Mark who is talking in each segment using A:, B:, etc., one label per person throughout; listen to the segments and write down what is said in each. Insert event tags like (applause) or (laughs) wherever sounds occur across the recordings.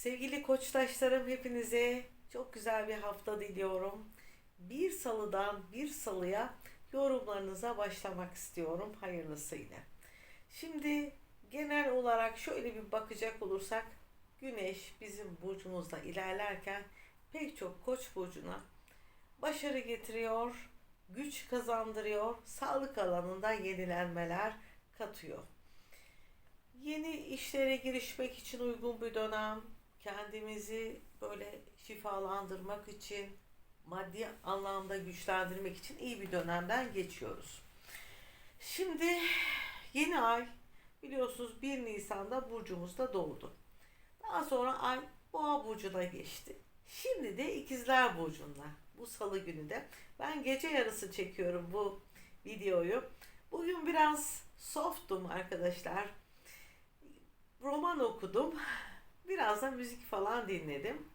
A: Sevgili koçtaşlarım hepinize çok güzel bir hafta diliyorum. Bir salıdan bir salıya yorumlarınıza başlamak istiyorum hayırlısıyla. Şimdi genel olarak şöyle bir bakacak olursak Güneş bizim burcumuzda ilerlerken pek çok koç burcuna başarı getiriyor, güç kazandırıyor, sağlık alanında yenilenmeler katıyor. Yeni işlere girişmek için uygun bir dönem, kendimizi böyle şifalandırmak için, maddi anlamda güçlendirmek için iyi bir dönemden geçiyoruz. Şimdi yeni ay biliyorsunuz 1 Nisan'da burcumuzda doğdu. Daha sonra ay Boğa burcuna geçti. Şimdi de İkizler burcunda. Bu salı günü de ben gece yarısı çekiyorum bu videoyu. Bugün biraz softtum arkadaşlar. Roman okudum. Biraz da müzik falan dinledim.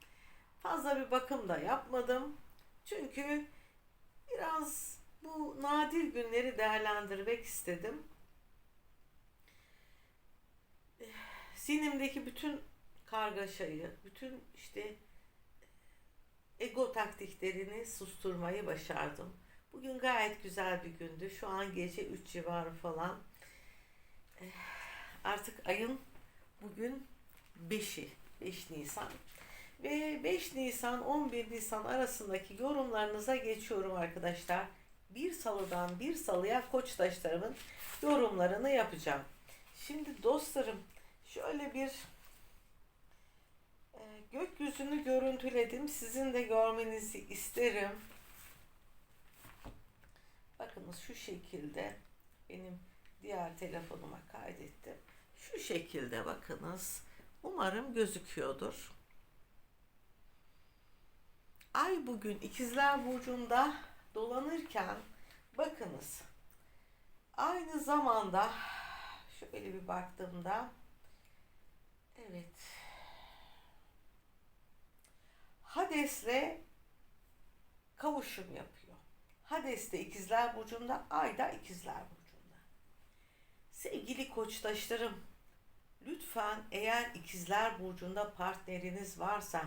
A: Fazla bir bakım da yapmadım. Çünkü biraz bu nadir günleri değerlendirmek istedim. Zihnimdeki bütün kargaşayı, bütün işte ego taktiklerini susturmayı başardım. Bugün gayet güzel bir gündü. Şu an gece 3 civarı falan. Artık ayın bugün 5'i, 5 Nisan. Ve 5 Nisan 11 Nisan arasındaki yorumlarınıza geçiyorum arkadaşlar. Bir salıdan bir salıya koçtaşlarımın yorumlarını yapacağım. Şimdi dostlarım şöyle bir e, gökyüzünü görüntüledim. Sizin de görmenizi isterim. Bakınız şu şekilde benim diğer telefonuma kaydettim. Şu şekilde bakınız. Umarım gözüküyordur. Ay bugün ikizler burcunda dolanırken bakınız aynı zamanda şöyle bir baktığımda evet Hades'le kavuşum yapıyor. Hades de ikizler burcunda, Ay da ikizler burcunda. Sevgili koçtaşlarım, lütfen eğer ikizler burcunda partneriniz varsa,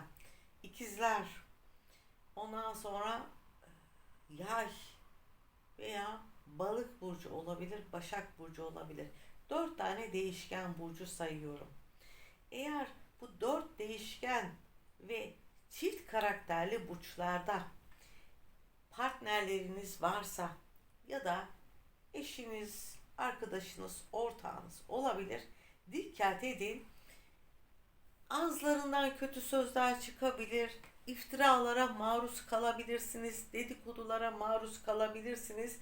A: ikizler, ondan sonra e, yay veya balık burcu olabilir, başak burcu olabilir. Dört tane değişken burcu sayıyorum. Eğer bu dört değişken ve çift karakterli burçlarda partnerleriniz varsa ya da eşiniz, arkadaşınız, ortağınız olabilir. Dikkat edin. Ağızlarından kötü sözler çıkabilir. iftiralara maruz kalabilirsiniz. Dedikodulara maruz kalabilirsiniz.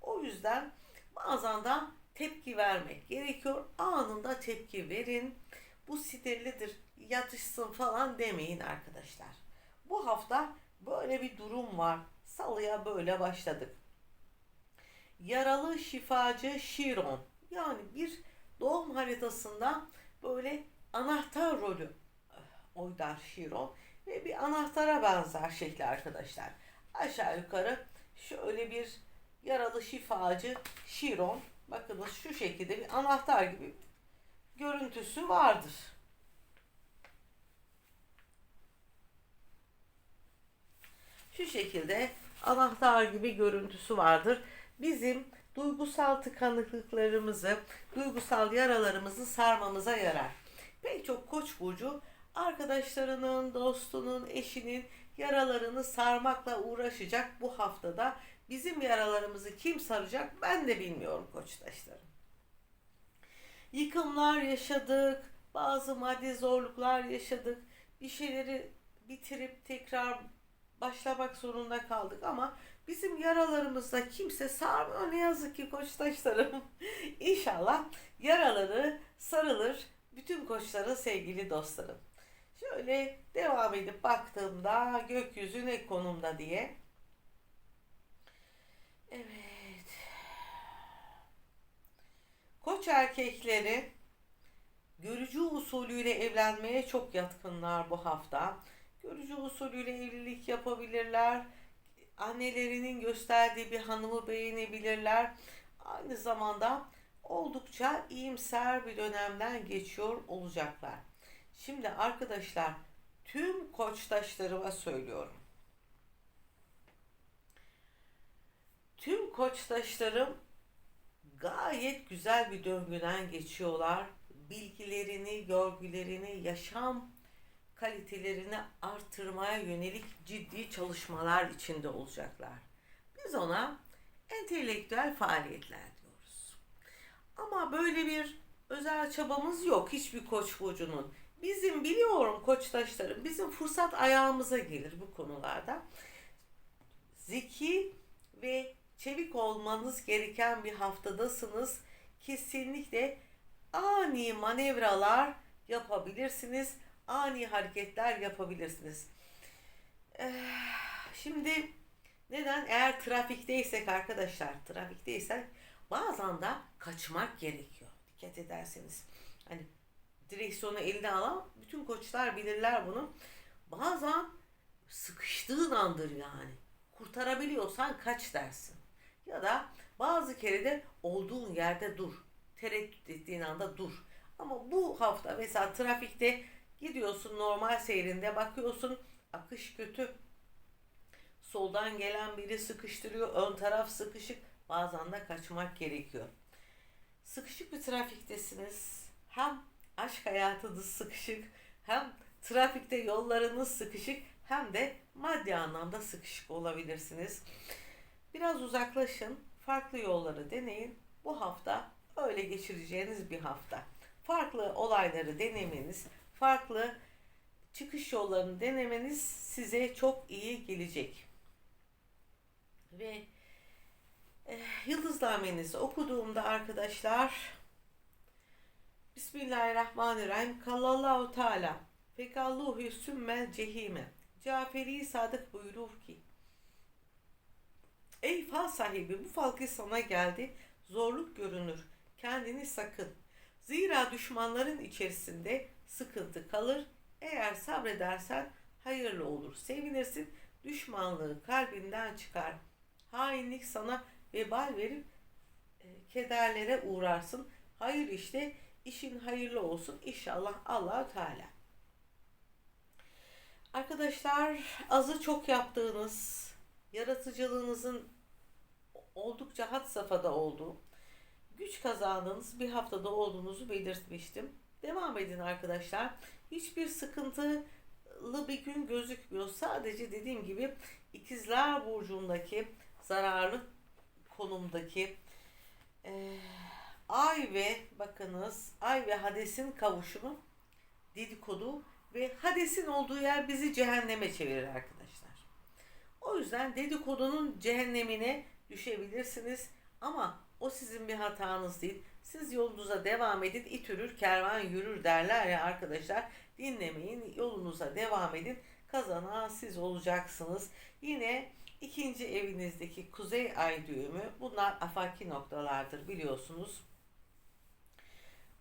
A: O yüzden bazen de tepki vermek gerekiyor. Anında tepki verin. Bu sinirlidir, yatışsın falan demeyin arkadaşlar. Bu hafta böyle bir durum var. Salıya böyle başladık. Yaralı şifacı Şiron. Yani bir doğum haritasında böyle anahtar rolü eh, oynar Şiron. Ve bir anahtara benzer şekli arkadaşlar. Aşağı yukarı şöyle bir yaralı şifacı Şiron. Bakınız şu şekilde bir anahtar gibi görüntüsü vardır. Şu şekilde anahtar gibi görüntüsü vardır. Bizim duygusal tıkanıklıklarımızı, duygusal yaralarımızı sarmamıza yarar. Pek çok koç burcu arkadaşlarının, dostunun, eşinin yaralarını sarmakla uğraşacak bu haftada. Bizim yaralarımızı kim saracak ben de bilmiyorum koçtaşlarım. Yıkımlar yaşadık, bazı maddi zorluklar yaşadık. Bir şeyleri bitirip tekrar başlamak zorunda kaldık ama bizim yaralarımızda kimse sarmıyor ne yazık ki koçtaşlarım. (laughs) İnşallah yaraları sarılır bütün koçların sevgili dostlarım. Şöyle devam edip baktığımda gökyüzü ne konumda diye. Evet. Koç erkekleri görücü usulüyle evlenmeye çok yatkınlar bu hafta. Görücü usulüyle evlilik yapabilirler. Annelerinin gösterdiği bir hanımı beğenebilirler. Aynı zamanda oldukça iyimser bir dönemden geçiyor olacaklar. Şimdi arkadaşlar tüm koçtaşlarıma söylüyorum. Tüm koçtaşlarım gayet güzel bir döngüden geçiyorlar. Bilgilerini, görgülerini, yaşam kalitelerini artırmaya yönelik ciddi çalışmalar içinde olacaklar. Biz ona entelektüel faaliyetler diyoruz. Ama böyle bir özel çabamız yok hiçbir koç burcunun. Bizim biliyorum koçtaşlarım, bizim fırsat ayağımıza gelir bu konularda. Zeki ve çevik olmanız gereken bir haftadasınız. Kesinlikle ani manevralar yapabilirsiniz. Ani hareketler yapabilirsiniz. Eh, Şimdi neden? Eğer trafikteysek arkadaşlar, trafikteysek bazen de kaçmak gerekiyor. Dikkat ederseniz. Hani direksiyonu eline alan bütün koçlar bilirler bunu. Bazen sıkıştığın andır yani. Kurtarabiliyorsan kaç dersin. Ya da bazı kere de olduğun yerde dur. Tereddüt ettiğin anda dur. Ama bu hafta mesela trafikte gidiyorsun normal seyrinde bakıyorsun akış kötü. Soldan gelen biri sıkıştırıyor, ön taraf sıkışık. Bazen de kaçmak gerekiyor. Sıkışık bir trafiktesiniz. Hem aşk hayatınız sıkışık, hem trafikte yollarınız sıkışık, hem de maddi anlamda sıkışık olabilirsiniz. Biraz uzaklaşın, farklı yolları deneyin. Bu hafta öyle geçireceğiniz bir hafta. Farklı olayları denemeniz, farklı çıkış yollarını denemeniz size çok iyi gelecek. Ve eh, yıldıznamenizi okuduğumda arkadaşlar Bismillahirrahmanirrahim. Kallallahu Teala. Fekalluhu sümmel cehime. Caferi Sadık buyurur ki Ey fal sahibi bu falkı sana geldi. Zorluk görünür. Kendini sakın. Zira düşmanların içerisinde sıkıntı kalır. Eğer sabredersen hayırlı olur. Sevinirsin. Düşmanlığı kalbinden çıkar. Hainlik sana vebal verip e, kederlere uğrarsın. Hayır işte işin hayırlı olsun. İnşallah allah Teala. Arkadaşlar azı çok yaptığınız, yaratıcılığınızın oldukça had safhada olduğu, güç kazandığınız bir haftada olduğunuzu belirtmiştim. Devam edin arkadaşlar. Hiçbir sıkıntılı bir gün gözükmüyor. Sadece dediğim gibi ikizler burcundaki zararlı konumdaki eee Ay ve bakınız Ay ve Hades'in kavuşumu dedikodu ve Hades'in olduğu yer bizi cehenneme çevirir arkadaşlar. O yüzden dedikodunun cehennemine düşebilirsiniz ama o sizin bir hatanız değil. Siz yolunuza devam edin. İt ürür, kervan yürür derler ya arkadaşlar. Dinlemeyin, yolunuza devam edin. Kazanan siz olacaksınız. Yine ikinci evinizdeki kuzey ay düğümü bunlar afaki noktalardır biliyorsunuz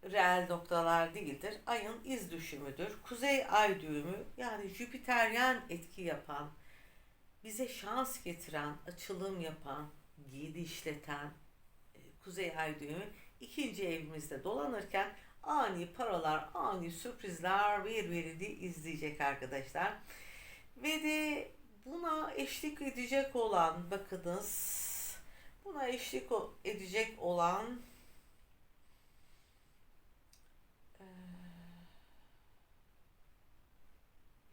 A: reel noktalar değildir. Ayın iz düşümüdür. Kuzey ay düğümü yani Jüpiteryen etki yapan, bize şans getiren, açılım yapan, giydi işleten e, Kuzey ay düğümü ikinci evimizde dolanırken ani paralar, ani sürprizler birbirini izleyecek arkadaşlar. Ve de buna eşlik edecek olan bakınız buna eşlik edecek olan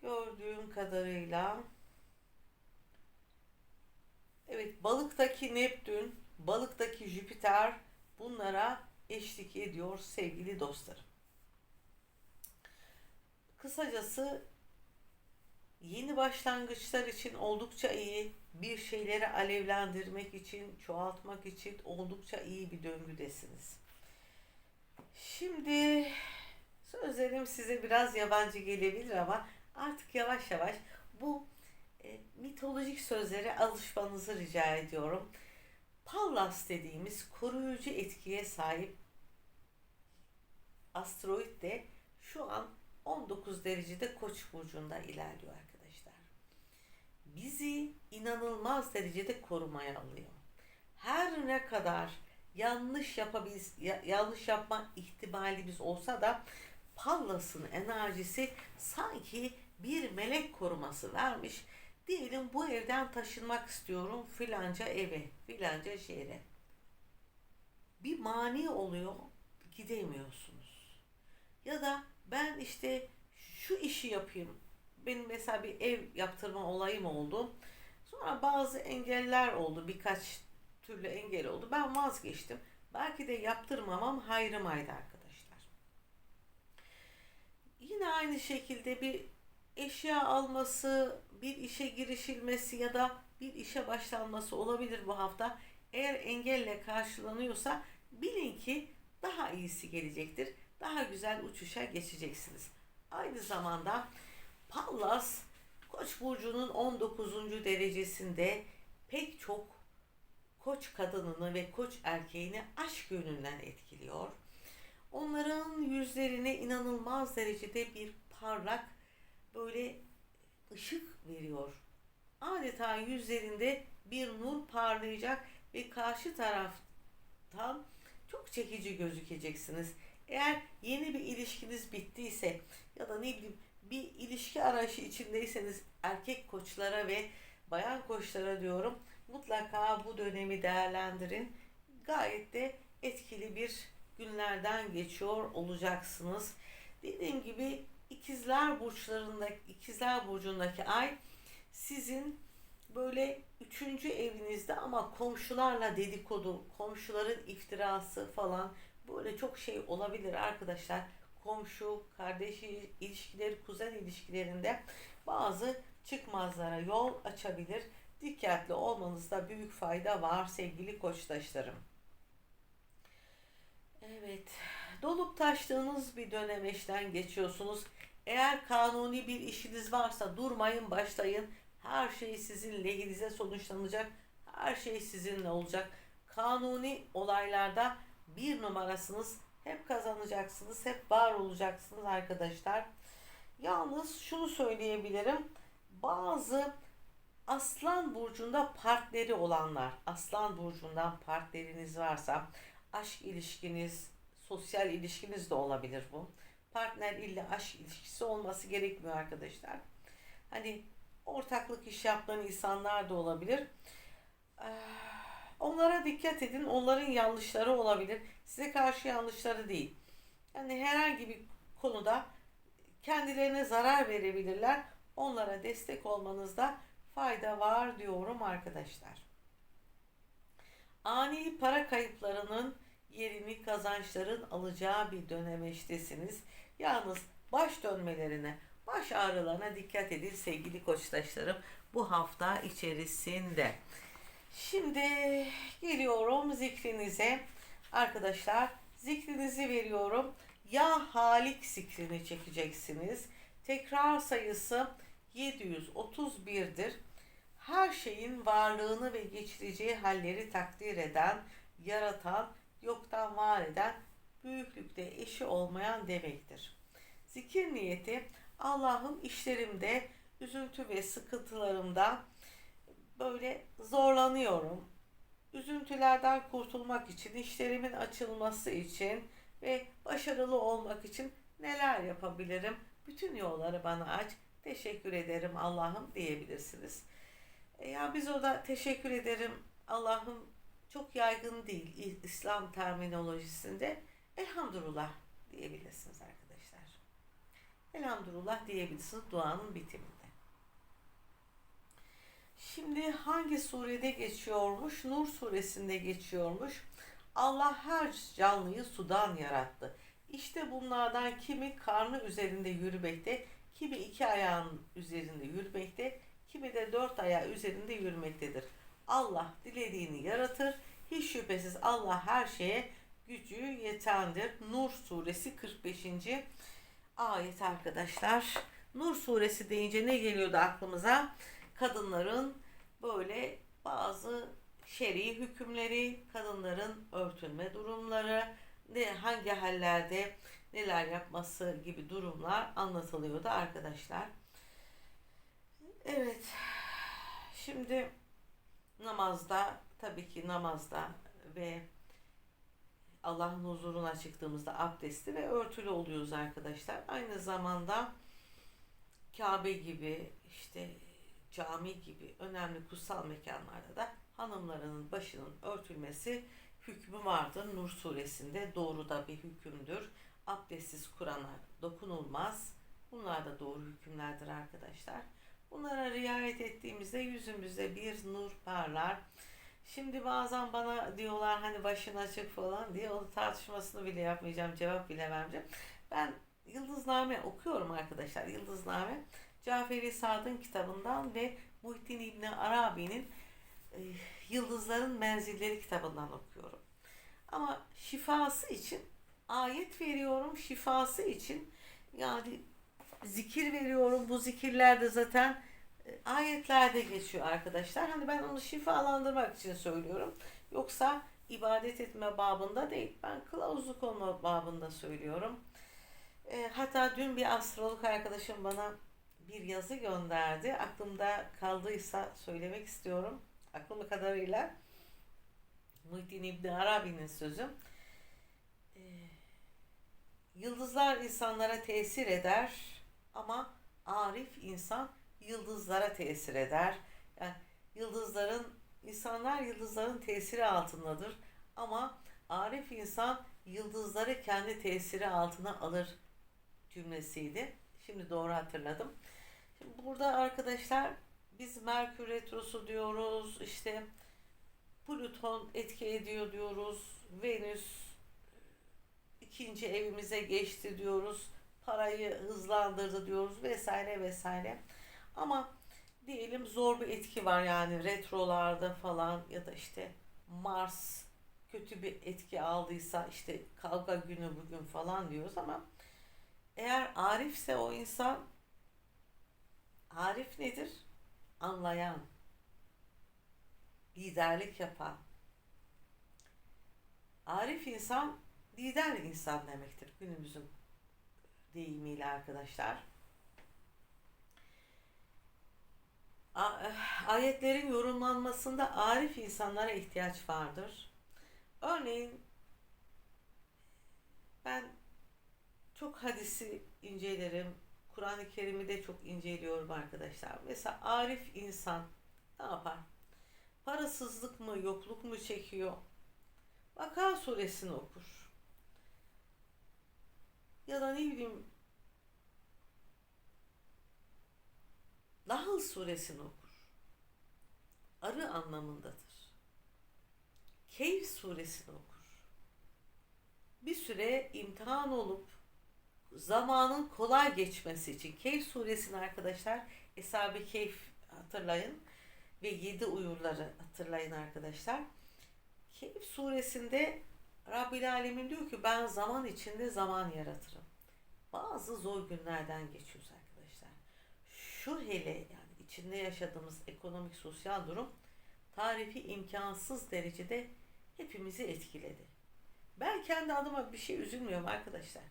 A: gördüğüm kadarıyla evet balıktaki Neptün, balıktaki Jüpiter bunlara eşlik ediyor sevgili dostlarım. Kısacası yeni başlangıçlar için oldukça iyi, bir şeyleri alevlendirmek için, çoğaltmak için oldukça iyi bir döngüdesiniz. Şimdi sözlerim size biraz yabancı gelebilir ama artık yavaş yavaş bu e, mitolojik sözlere alışmanızı rica ediyorum. Pallas dediğimiz koruyucu etkiye sahip asteroid de şu an 19 derecede Koç burcunda ilerliyor arkadaşlar. Bizi inanılmaz derecede korumaya alıyor. Her ne kadar yanlış yapabilir, yanlış yapma ihtimalimiz olsa da Pallas'ın enerjisi sanki bir melek koruması vermiş. Diyelim bu evden taşınmak istiyorum filanca eve, filanca şehre. Bir mani oluyor, gidemiyorsunuz. Ya da ben işte şu işi yapayım. Benim mesela bir ev yaptırma olayım oldu. Sonra bazı engeller oldu. Birkaç türlü engel oldu. Ben vazgeçtim. Belki de yaptırmamam hayrımaydı arkadaşlar. Yine aynı şekilde bir eşya alması, bir işe girişilmesi ya da bir işe başlanması olabilir bu hafta. Eğer engelle karşılanıyorsa bilin ki daha iyisi gelecektir. Daha güzel uçuşa geçeceksiniz. Aynı zamanda Pallas Koç burcunun 19. derecesinde pek çok koç kadınını ve koç erkeğini aşk yönünden etkiliyor. Onların yüzlerine inanılmaz derecede bir parlak böyle ışık veriyor. Adeta yüzlerinde bir nur parlayacak ve karşı taraftan çok çekici gözükeceksiniz. Eğer yeni bir ilişkiniz bittiyse ya da ne bileyim bir ilişki arayışı içindeyseniz erkek koçlara ve bayan koçlara diyorum mutlaka bu dönemi değerlendirin. Gayet de etkili bir günlerden geçiyor olacaksınız. Dediğim gibi ikizler burçlarındaki ikizler burcundaki ay sizin böyle üçüncü evinizde ama komşularla dedikodu, komşuların iftirası falan böyle çok şey olabilir arkadaşlar. Komşu, kardeş ilişkileri, kuzen ilişkilerinde bazı çıkmazlara yol açabilir. Dikkatli olmanızda büyük fayda var sevgili koçtaşlarım. Evet, dolup taştığınız bir dönemeçten geçiyorsunuz. Eğer kanuni bir işiniz varsa durmayın, başlayın. Her şey sizin lehinize sonuçlanacak. Her şey sizinle olacak. Kanuni olaylarda bir numarasınız. Hep kazanacaksınız. Hep var olacaksınız arkadaşlar. Yalnız şunu söyleyebilirim. Bazı Aslan burcunda partneri olanlar, Aslan burcundan partneriniz varsa, aşk ilişkiniz, sosyal ilişkiniz de olabilir bu. Partner illa aşk ilişkisi olması gerekmiyor arkadaşlar. Hani ortaklık iş yaptığın insanlar da olabilir. Onlara dikkat edin. Onların yanlışları olabilir. Size karşı yanlışları değil. Yani herhangi bir konuda kendilerine zarar verebilirler. Onlara destek olmanızda fayda var diyorum arkadaşlar. Ani para kayıplarının yerini kazançların alacağı bir dönemeçtesiniz. Yalnız baş dönmelerine, baş ağrılarına dikkat edin sevgili koçtaşlarım bu hafta içerisinde. Şimdi geliyorum zikrinize. Arkadaşlar zikrinizi veriyorum. Ya Halik zikrini çekeceksiniz. Tekrar sayısı 731'dir. Her şeyin varlığını ve geçireceği halleri takdir eden, yaratan, yoktan var eden, büyüklükte eşi olmayan demektir. Zikir niyeti Allah'ım işlerimde, üzüntü ve sıkıntılarımda böyle zorlanıyorum. Üzüntülerden kurtulmak için, işlerimin açılması için ve başarılı olmak için neler yapabilirim? Bütün yolları bana aç. Teşekkür ederim Allah'ım diyebilirsiniz. E ya biz orada teşekkür ederim Allah'ım çok yaygın değil İslam terminolojisinde. Elhamdülillah diyebilirsiniz arkadaşlar. Elhamdülillah diyebilirsiniz duanın bitiminde. Şimdi hangi surede geçiyormuş? Nur suresinde geçiyormuş. Allah her canlıyı sudan yarattı. İşte bunlardan kimi karnı üzerinde yürümekte, kimi iki ayağın üzerinde yürümekte, kimi de dört ayağı üzerinde yürümektedir. Allah dilediğini yaratır. Hiç şüphesiz Allah her şeye gücü yetendir. Nur suresi 45. ayet arkadaşlar. Nur suresi deyince ne geliyordu aklımıza? Kadınların böyle bazı şer'i hükümleri, kadınların örtünme durumları, ne hangi hallerde neler yapması gibi durumlar anlatılıyordu arkadaşlar. Evet. Şimdi namazda tabii ki namazda ve Allah'ın huzuruna çıktığımızda abdestli ve örtülü oluyoruz arkadaşlar. Aynı zamanda Kabe gibi işte cami gibi önemli kutsal mekanlarda da hanımlarının başının örtülmesi hükmü vardır. Nur suresinde doğru da bir hükümdür. Abdestsiz Kur'an'a dokunulmaz. Bunlar da doğru hükümlerdir arkadaşlar. Bunlara riayet ettiğimizde yüzümüzde bir nur parlar. Şimdi bazen bana diyorlar hani başın açık falan diye onu tartışmasını bile yapmayacağım, cevap bile vermeyeceğim. Ben Yıldızname okuyorum arkadaşlar. Yıldızname Caferi Sad'ın kitabından ve Muhittin İbni Arabi'nin Yıldızların Menzilleri kitabından okuyorum. Ama şifası için ayet veriyorum. Şifası için yani zikir veriyorum. Bu zikirler de zaten e, ayetlerde geçiyor arkadaşlar. Hani ben onu şifalandırmak için söylüyorum. Yoksa ibadet etme babında değil. Ben kılavuzluk olma babında söylüyorum. E, hatta dün bir astrolog arkadaşım bana bir yazı gönderdi. Aklımda kaldıysa söylemek istiyorum. Aklım kadarıyla Muhittin İbni Arabi'nin sözü. E, yıldızlar insanlara tesir eder ama arif insan yıldızlara tesir eder. Yani yıldızların insanlar yıldızların tesiri altındadır ama arif insan yıldızları kendi tesiri altına alır cümlesiydi. Şimdi doğru hatırladım. Şimdi burada arkadaşlar biz Merkür Retrosu diyoruz. işte Plüton etki ediyor diyoruz. Venüs ikinci evimize geçti diyoruz. Parayı hızlandırdı diyoruz vesaire vesaire. Ama diyelim zor bir etki var yani retrolarda falan ya da işte Mars kötü bir etki aldıysa işte kavga günü bugün falan diyoruz ama eğer arifse o insan arif nedir? Anlayan, liderlik yapan. Arif insan lider insan demektir günümüzün deyimiyle arkadaşlar. Ayetlerin yorumlanmasında arif insanlara ihtiyaç vardır. Örneğin ben çok hadisi incelerim. Kur'an-ı Kerim'i de çok inceliyorum arkadaşlar. Mesela arif insan ne yapar? Parasızlık mı, yokluk mu çekiyor? Vaka suresini okur. Ya da ne bileyim Nahl suresini okur. Arı anlamındadır. Keyf suresini okur. Bir süre imtihan olup zamanın kolay geçmesi için Keyf suresini arkadaşlar Eshab-ı Keyf hatırlayın ve yedi uyurları hatırlayın arkadaşlar. Keyif suresinde Rabbil Alemin diyor ki ben zaman içinde zaman yaratırım. Bazı zor günlerden geçiyoruz arkadaşlar. Şu hele yani içinde yaşadığımız ekonomik sosyal durum tarifi imkansız derecede hepimizi etkiledi. Ben kendi adıma bir şey üzülmüyorum arkadaşlar.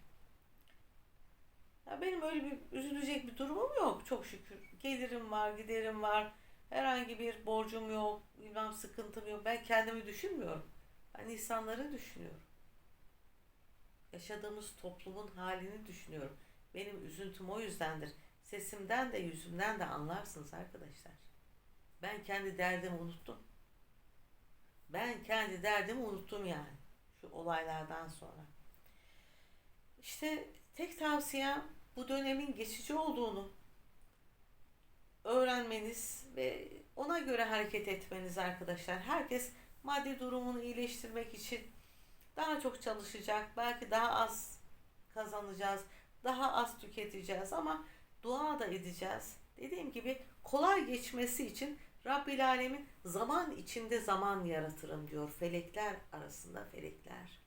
A: Ya benim öyle bir üzülecek bir durumum yok çok şükür. Gelirim var, giderim var. Herhangi bir borcum yok, bilmem sıkıntım yok. Ben kendimi düşünmüyorum. Ben insanları düşünüyorum. Yaşadığımız toplumun halini düşünüyorum. Benim üzüntüm o yüzdendir. Sesimden de yüzümden de anlarsınız arkadaşlar. Ben kendi derdimi unuttum. Ben kendi derdimi unuttum yani. Şu olaylardan sonra. İşte tek tavsiyem bu dönemin geçici olduğunu öğrenmeniz ve ona göre hareket etmeniz arkadaşlar. Herkes maddi durumunu iyileştirmek için daha çok çalışacak. Belki daha az kazanacağız. Daha az tüketeceğiz ama dua da edeceğiz. Dediğim gibi kolay geçmesi için Rabbil Alemin zaman içinde zaman yaratırım diyor. Felekler arasında felekler.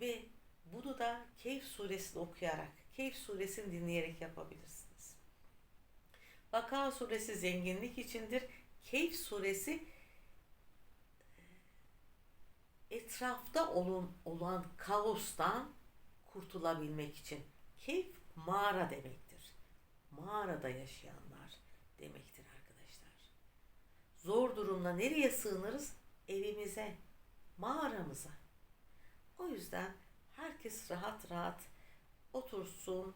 A: Ve bunu da Keyf suresini okuyarak, Keyf suresini dinleyerek yapabilirsiniz. Vaka suresi zenginlik içindir. Keyf suresi etrafta olan, olan kaostan kurtulabilmek için. Keyf mağara demektir. Mağarada yaşayanlar demektir arkadaşlar. Zor durumda nereye sığınırız? Evimize, mağaramıza. O yüzden herkes rahat rahat otursun.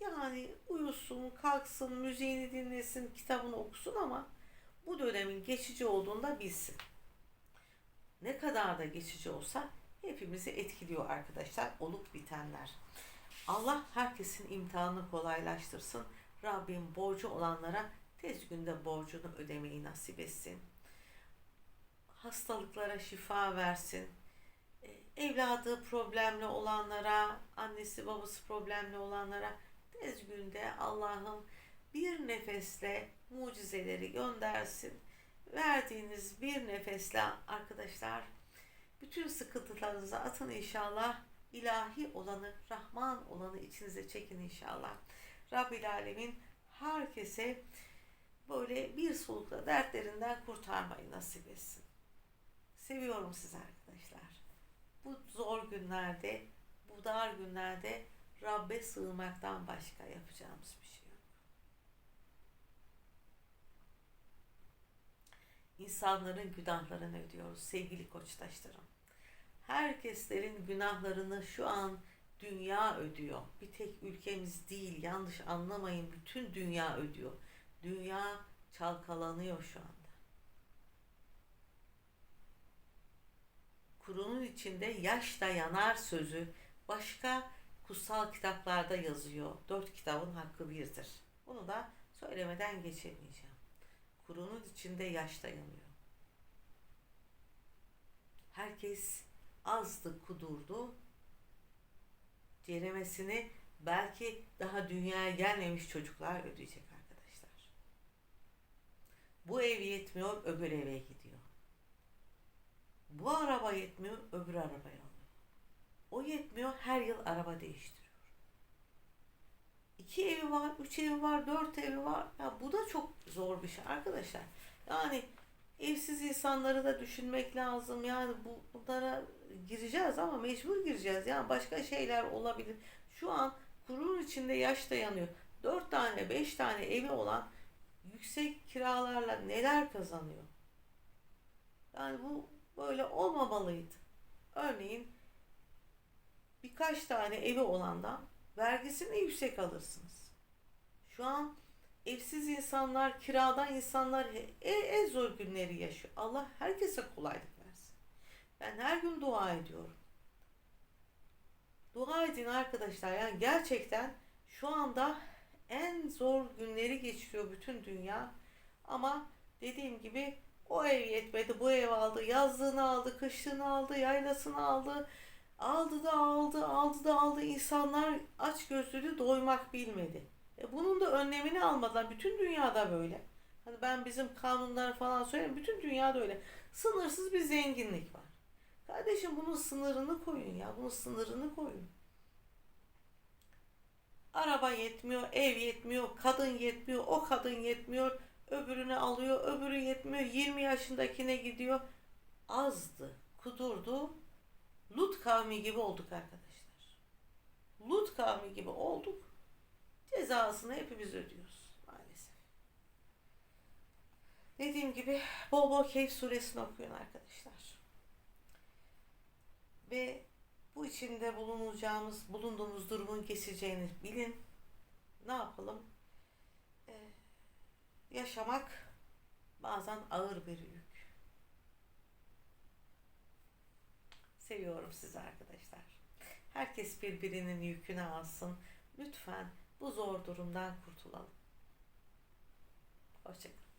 A: Yani uyusun, kalksın, müziğini dinlesin, kitabını okusun ama bu dönemin geçici olduğunu da bilsin. Ne kadar da geçici olsa hepimizi etkiliyor arkadaşlar olup bitenler. Allah herkesin imtihanını kolaylaştırsın. Rabbim borcu olanlara tez günde borcunu ödemeyi nasip etsin. Hastalıklara şifa versin. E, Evladı problemli olanlara, annesi babası problemli olanlara tez günde Allah'ım bir nefesle mucizeleri göndersin. Verdiğiniz bir nefesle arkadaşlar bütün sıkıntılarınızı atın inşallah. İlahi olanı, Rahman olanı içinize çekin inşallah. Rabbil Alemin herkese böyle bir solukla dertlerinden kurtarmayı nasip etsin. Seviyorum sizi arkadaşlar. Bu zor günlerde, bu dar günlerde Rabbe sığınmaktan başka yapacağımız bir şey yok. İnsanların günahlarını ödüyoruz sevgili koçtaşlarım. Herkeslerin günahlarını şu an dünya ödüyor. Bir tek ülkemiz değil, yanlış anlamayın. Bütün dünya ödüyor. Dünya çalkalanıyor şu anda. Kurunun içinde yaş da yanar sözü başka kutsal kitaplarda yazıyor. Dört kitabın hakkı birdir. Bunu da söylemeden geçemeyeceğim. Kurunun içinde yaş da yanıyor. Herkes azdı, kudurdu. Ceremesini belki daha dünyaya gelmemiş çocuklar ödeyecek arkadaşlar. Bu ev yetmiyor, öbür eve gidiyor. Bu araba yetmiyor, öbür arabaya alıyor. O yetmiyor, her yıl araba değiştiriyor. İki evi var, üç evi var, dört evi var. Ya bu da çok zor bir şey arkadaşlar. Yani evsiz insanları da düşünmek lazım. Yani bu, bunlara gireceğiz ama mecbur gireceğiz. Yani başka şeyler olabilir. Şu an kurun içinde yaş dayanıyor. Dört tane, beş tane evi olan yüksek kiralarla neler kazanıyor? Yani bu böyle olmamalıydı. Örneğin birkaç tane evi olandan vergisini yüksek alırsınız. Şu an evsiz insanlar, kiradan insanlar en, en zor günleri yaşıyor. Allah herkese kolaylık versin. Ben her gün dua ediyorum. Dua edin arkadaşlar. Yani gerçekten şu anda en zor günleri geçiriyor bütün dünya. Ama dediğim gibi o ev yetmedi, bu ev aldı, yazlığını aldı, kışlığını aldı, yaylasını aldı. Aldı da aldı, aldı da aldı. İnsanlar aç gözlülü doymak bilmedi. E bunun da önlemini almadan bütün dünyada böyle. Hani ben bizim kanunlar falan söyleyeyim. Bütün dünyada öyle. Sınırsız bir zenginlik var. Kardeşim bunun sınırını koyun ya. Bunun sınırını koyun. Araba yetmiyor, ev yetmiyor, kadın yetmiyor, o kadın yetmiyor, öbürünü alıyor, öbürü yetmiyor, 20 yaşındakine gidiyor. Azdı, kudurdu. Lut kavmi gibi olduk arkadaşlar. Lut kavmi gibi olduk. Cezasını hepimiz ödüyoruz maalesef. Dediğim gibi bol bol Kehf suresini okuyun arkadaşlar. Ve bu içinde bulunacağımız, bulunduğumuz durumun geçeceğini bilin. Ne yapalım? Ee, yaşamak bazen ağır bir. Seviyorum sizi arkadaşlar. Herkes birbirinin yükünü alsın. Lütfen bu zor durumdan kurtulalım. Hoşçakalın.